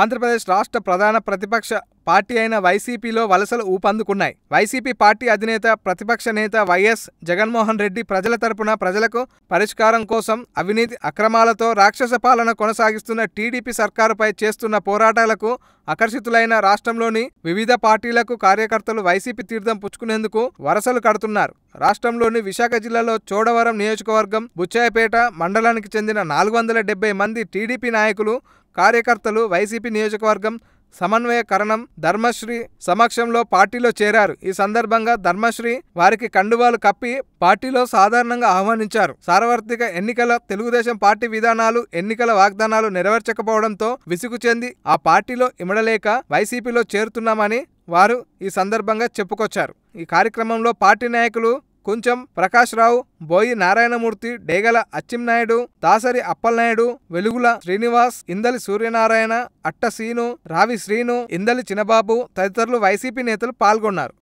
ఆంధ్రప్రదేశ్ రాష్ట్ర ప్రధాన ప్రతిపక్ష పార్టీ అయిన వైసీపీలో వలసలు ఊపందుకున్నాయి. వైసీపీ పార్టీ అధినేత ప్రతిపక్ష నేత వైఎస్ జగన్మోహన్ రెడ్డి ప్రజల తరపున ప్రజలకు పరిష్కారం కోసం అవినీతి అక్రమాలతో రాక్షస పాలన కొనసాగిస్తున్న టీడీపీ సర్కారుపై చేస్తున్న పోరాటాలకు ఆకర్షితులైన రాష్ట్రంలోని వివిధ పార్టీలకు కార్యకర్తలు వైసీపీ తీర్థం పుచ్చుకునేందుకు వరసలు కడుతున్నారు. రాష్ట్రంలోని విశాఖ జిల్లాలో చోడవరం నియోజకవర్గం బుచ్చాయపేట మండలానికి చెందిన నాలుగు వందల మంది టీడీపీ నాయకులు కార్యకర్తలు వైసీపీ నియోజకవర్గం సమన్వయకరణం ధర్మశ్రీ సమక్షంలో పార్టీలో చేరారు. ఈ సందర్భంగా ధర్మశ్రీ వారికి కండువాలు కప్పి పార్టీలో సాధారణంగా ఆహ్వానించారు. సార్వత్రిక ఎన్నికల తెలుగుదేశం పార్టీ విధానాలు ఎన్నికల వాగ్దానాలు నెరవేర్చకపోవడంతో విసుగు చెంది ఆ పార్టీలో ఇమడలేక వైసీపీలో చేరుతున్నామని వారు ఈ సందర్భంగా చెప్పుకొచ్చారు. ఈ కార్యక్రమంలో పార్టీ నాయకులు కొంచెం ప్రకాష్ రావు బోయి నారాయణమూర్తి డేగల అచ్చెన్నాయుడు దాసరి అప్పలనాయుడు వెలుగుల శ్రీనివాస్ ఇందలి సూర్యనారాయణ అట్ట సీను రావి శ్రీను ఇందలి చినబాబు తదితరులు వైసీపీ నేతలు పాల్గొన్నారు.